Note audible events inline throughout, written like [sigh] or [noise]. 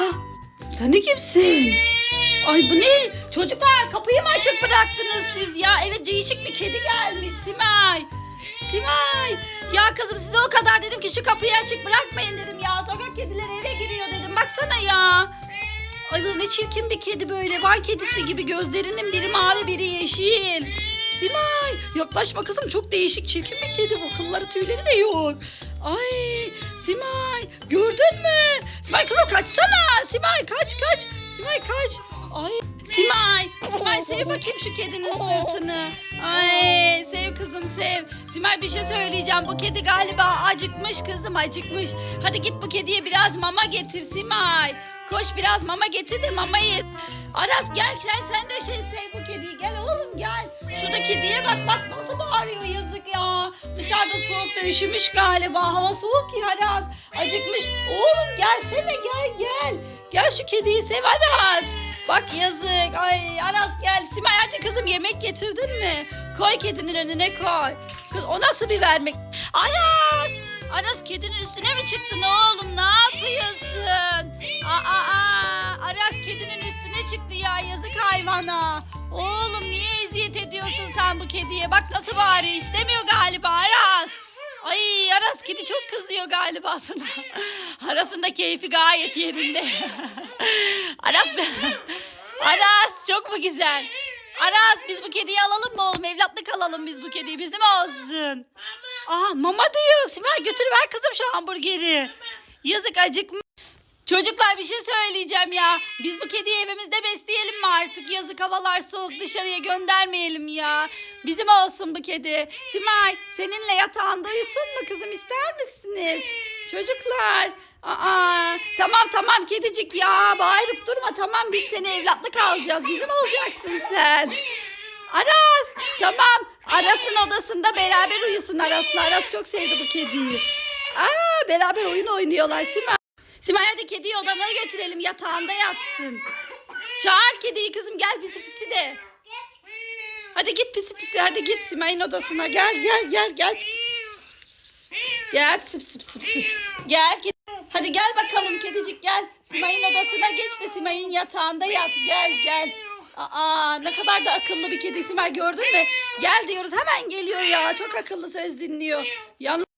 Hah, sen de kimsin? Ay bu ne? Çocuklar kapıyı mı açık bıraktınız siz ya? Evet değişik bir kedi gelmiş Simay. Simay. Ya kızım size o kadar dedim ki şu kapıyı açık bırakmayın dedim ya. Sokak kedileri eve giriyor dedim. Baksana ya. Ay bu ne çirkin bir kedi böyle. Van kedisi gibi gözlerinin biri mavi biri yeşil. Simay yaklaşma kızım çok değişik çirkin bir kedi bu. Kılları tüyleri de yok. Ay Simay gördün mü? Simay kaç. Ay Simay. Simay sev bakayım şu kedinin sırtını. Ay sev kızım sev. Simay bir şey söyleyeceğim. Bu kedi galiba acıkmış kızım acıkmış. Hadi git bu kediye biraz mama getir Simay. Koş biraz mama getir de mama ye. Aras gel sen sen de şey sev bu kediyi. Gel oğlum gel. Şurada kediye bak bak nasıl bağırıyor yazık ya. Dışarıda soğukta üşümüş galiba. Hava soğuk ya Aras. Acıkmış. Oğlum gelsene gel gel. Gel şu kediyi sev Aras. Bak yazık. Ay Aras gel. Simay hadi kızım yemek getirdin mi? Koy kedinin önüne koy. Kız o nasıl bir vermek? Aras! Aras kedinin üstüne mi çıktın oğlum? Ne yapıyorsun? Aa, aa, Aras kedinin üstüne çıktı ya yazık hayvana. Oğlum niye eziyet ediyorsun sen bu kediye? Bak nasıl bağırıyor istemiyor galiba Aras. Ay Aras kedi çok kızıyor galiba sana. Aras'ın da keyfi gayet yerinde. [laughs] Aras Aras çok mu güzel? Aras biz bu kediyi alalım mı oğlum? Evlatlık alalım biz bu kediyi. Bizim olsun. Aa mama diyor. Simay götürüver kızım şu hamburgeri. Yazık acıkmış. Çocuklar bir şey söyleyeceğim ya. Biz bu kediyi evimizde besleyelim artık? Yazık havalar soğuk dışarıya göndermeyelim ya. Bizim olsun bu kedi. Simay seninle yatağında uyusun mu kızım ister misiniz? Çocuklar. Aa, tamam tamam kedicik ya bağırıp durma tamam biz seni evlatlık alacağız bizim olacaksın sen. Aras tamam Aras'ın odasında beraber uyusun Aras'la Aras çok sevdi bu kediyi. Aa, beraber oyun oynuyorlar Simay. Simay hadi kediyi odana götürelim yatağında yatsın. Çağır kediyi kızım gel pisi pisi de. Hadi git pisi pisi hadi git Simay'ın odasına gel gel gel gel pisi pisi pisi pisi pisi pisi. Gel pisi pisi pisi pisi. Gel kedi. Hadi gel bakalım kedicik gel. Simay'ın odasına geç de Simay'ın yatağında yat gel gel. Aa ne kadar da akıllı bir kedi Simay gördün mü? Gel diyoruz hemen geliyor ya çok akıllı söz dinliyor. Yalnız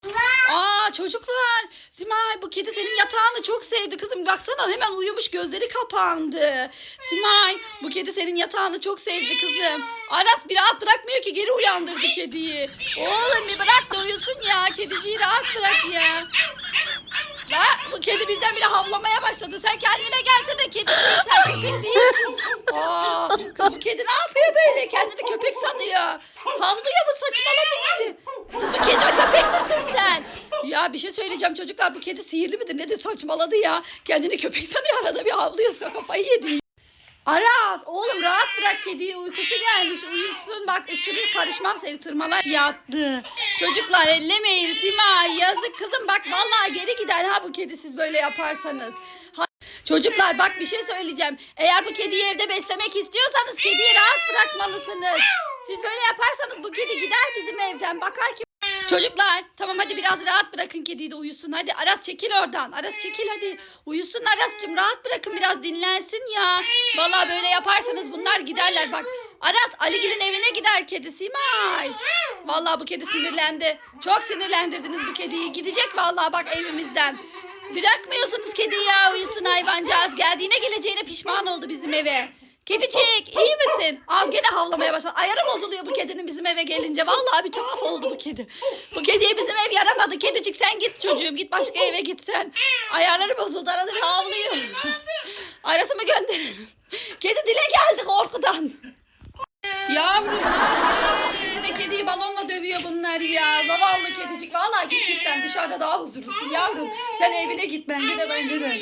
Aa çocuklar Simay bu kedi senin yatağını çok sevdi kızım baksana hemen uyumuş gözleri kapandı. Simay bu kedi senin yatağını çok sevdi kızım. Aras bir rahat bırakmıyor ki geri uyandırdı kediyi. Oğlum bir bırak da uyusun ya kediciyi rahat bırak ya. Kedi birdenbire havlamaya başladı. Sen kendine gelsene kedi değil sen köpek değilsin. Aa, bu kedi ne yapıyor böyle? Kendini köpek sanıyor. Havlıyor bu saçmaladı iyice. Bu kedi mi köpek misin sen? Ya bir şey söyleyeceğim çocuklar bu kedi sihirli midir nedir saçmaladı ya. Kendini köpek sanıyor arada bir havlıyor kafayı yedi. Aras oğlum rahat bırak kediyi uykusu gelmiş uyusun bak ısırır karışmam seni tırmalar yattı. Çocuklar ellemeyin Sima yazık kızım bak vallahi geri gider ha bu kedi siz böyle yaparsanız. Ha- Çocuklar bak bir şey söyleyeceğim. Eğer bu kediyi evde beslemek istiyorsanız kediyi rahat bırakmalısınız. Siz böyle yaparsanız bu kedi gider bizim evden bakar ki. Çocuklar tamam hadi biraz rahat bırakın kediyi de uyusun. Hadi Aras çekil oradan. Aras çekil hadi. Uyusun Aras'cığım rahat bırakın biraz dinlensin ya. Vallahi böyle yaparsanız bunlar giderler bak. Aras Aligil'in evine gider kedi Simay. Vallahi bu kedi sinirlendi. Çok sinirlendirdiniz bu kediyi. Gidecek vallahi bak evimizden. Bırakmıyorsunuz kediyi ya uyusun hayvancağız. Geldiğine geleceğine pişman oldu bizim eve. Kedicik iyi misin? Al gene havlamaya başladı. Ayarı bozuluyor bu kedinin bizim eve gelince. Vallahi bir tuhaf oldu bu kedi. Bu kediye bizim ev yaramadı. Kedicik sen git çocuğum git başka eve git sen. Ayarları bozuldu arada bir havlıyor. Arası mı gönderelim? Kedi dile geldi korkudan. Yavrum ne yapıyorsun? Şimdi de kediyi balonla dövüyor bunlar ya. Zavallı kedicik. Vallahi git git sen dışarıda daha huzurlusun yavrum. Sen evine git bence de bence de.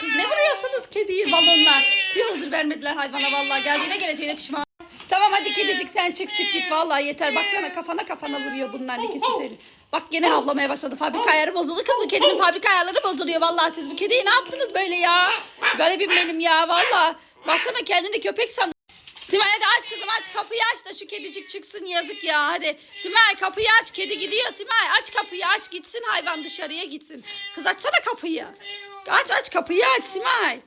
Kız ne vuruyorsunuz kediyi balonla? Bir huzur vermediler hayvana vallahi. Geldiğine geleceğine pişman. Tamam hadi kedicik sen çık çık git vallahi yeter. Baksana kafana kafana vuruyor bunların ikisi seni. Bak gene havlamaya başladı. Fabrika ayarı bozuldu. Kız bu kedinin fabrika ayarları bozuluyor vallahi. Siz bu kediyi ne yaptınız böyle ya? Garibim benim ya vallahi. Baksana kendini köpek sanıyor. Simay hadi aç kızım aç. Kapıyı aç da şu kedicik çıksın yazık ya. Hadi. Simay kapıyı aç. Kedi gidiyor. Simay aç kapıyı aç. Gitsin hayvan dışarıya gitsin. Kız açsana kapıyı. Aç aç kapıyı aç Simay.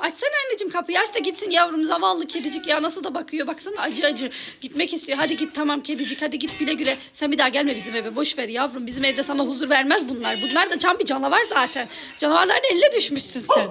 Açsana anneciğim kapıyı aç da gitsin yavrum. Zavallı kedicik ya. Nasıl da bakıyor. Baksana acı acı. Gitmek istiyor. Hadi git tamam kedicik. Hadi git güle güle. Sen bir daha gelme bizim eve. Boş ver yavrum. Bizim evde sana huzur vermez bunlar. Bunlar da can bir canavar zaten. Canavarların eline düşmüşsün sen.